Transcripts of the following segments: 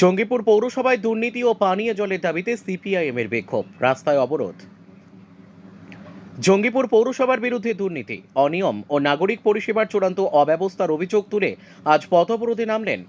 জঙ্গিপুর পৌরসভায় দুর্নীতি ও পানীয় জলের দাবিতে সিপিআইএম এর বিক্ষোভ, রাস্তায় অবরোধ। জঙ্গিপুর পৌরসভার বিরুদ্ধে দুর্নীতি, অনিয়ম ও নাগরিক পরিষেবার চূড়ান্ত অব্যবস্থার অভিযোগ তুলে আজ পথবরোধে নামলেন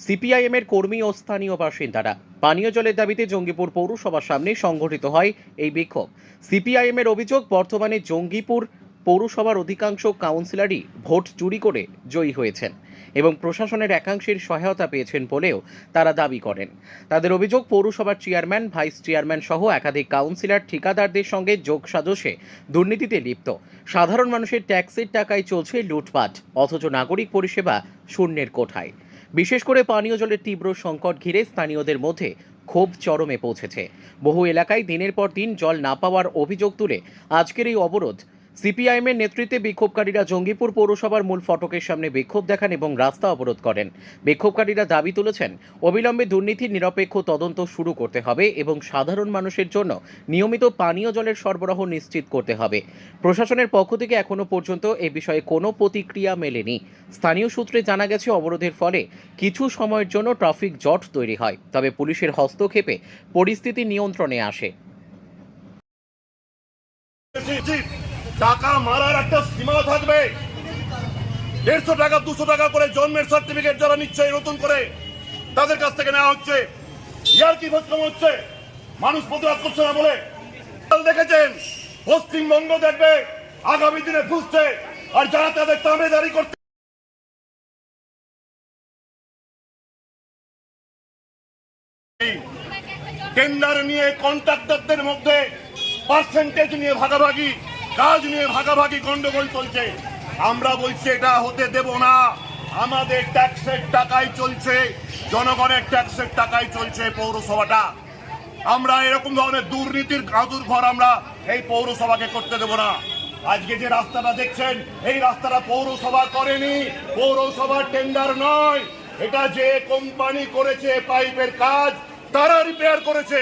সিপিআইএম এর কর্মী ও স্থানীয় বাসিন্দারা। পানীয় জলের দাবিতে জঙ্গিপুর পৌরসভার সামনে সংগঠিত হয় এই বিক্ষোভ। সিপিআইএম এর অভিযোগ, বর্তমানে জঙ্গিপুর পৌরসভার অধিকাংশ কাউন্সিলরই ভোট চুরি করে জয়ী হয়েছেন এবং প্রশাসনের একাংশের সহায়তা পেয়েছেন বলেও তারা দাবি করেন। তাদের অভিযোগ, পৌরসভার চেয়ারম্যান, ভাইস চেয়ারম্যান সহ একাধিক কাউন্সিলর ঠিকাদারদের সঙ্গে যোগ সাজসে দুর্নীতিতে লিপ্ত। সাধারণ মানুষের ট্যাক্সের টাকায় চলছে লুটপাট, অথচ নাগরিক পরিষেবা শূন্যের কোঠায়। বিশেষ করে পানীয় জলের তীব্র সংকট ঘিরে স্থানীয়দের মধ্যে ক্ষোভ চরমে পৌঁছেছে। বহু এলাকায় দিনের পর দিন জল না পাওয়ার অভিযোগ তুলে আজকের এই অবরোধ সিপিআইএম এর নেতৃত্বে বিক্ষোভকারীরা জঙ্গিপুর পৌরসভার মূল ফটকের সামনে বিক্ষোভ দেখান এবং রাস্তা অবরোধ করেন। বিক্ষোভকারীরা দাবি তুলেছেন, অবিলম্বে দুর্নীতির নিরপেক্ষ তদন্ত শুরু করতে হবে এবং সাধারণ মানুষের জন্য নিয়মিত পানীয় জলের সরবরাহ নিশ্চিত করতে হবে। প্রশাসনের পক্ষ থেকে এখনও পর্যন্ত এ বিষয়ে কোনো প্রতিক্রিয়া মেলেনি। স্থানীয় সূত্রে জানা গেছে, অবরোধের ফলে কিছু সময়ের জন্য ট্রাফিক জট তৈরি হয়, তবে পুলিশের হস্তক্ষেপে পরিস্থিতি নিয়ন্ত্রণে আসে। টাকা মারার একটা সীমা থাকবে। দেড়শো টাকা, দুশো টাকা করে জন্মের সার্টিফিকেট যারা নিচ্ছে নতুন করে তাদের কাছ থেকে নেওয়া হচ্ছে। ইয়ার কি কম হচ্ছে? মানুষ প্রতিবাদ করছে না বলে? দেখেছেন পশ্চিমবঙ্গ দেখবে, আগামী দিনে বুঝছে আর যারা তাদের তামেদারি করতে টেন্ডার নিয়ে কন্ট্রাক্টরদের মধ্যে পার্সেন্টেজ নিয়ে ভাগাভাগি। কাজ নিয়ে ভাগাভাগি গন্ডগোল চলছে। আমরা বলছি, এটা হতে দেব না। আমাদের ট্যাক্সের টাকায় চলছে। জনগণের ট্যাক্সের টাকায় চলছে পৌরসভাটা। আমরা এরকম ধরনের দুর্নীতির কাদুর ঘর আমরা এই পৌরসভাকে করতে দেব না। আজকে যে রাস্তাটা দেখছেন, এই রাস্তাটা পৌরসভা করেনি। পৌরসভার টেন্ডার নয়। এটা যে কোম্পানি করেছে পাইপের কাজ, তারা রিপেয়ার করেছে।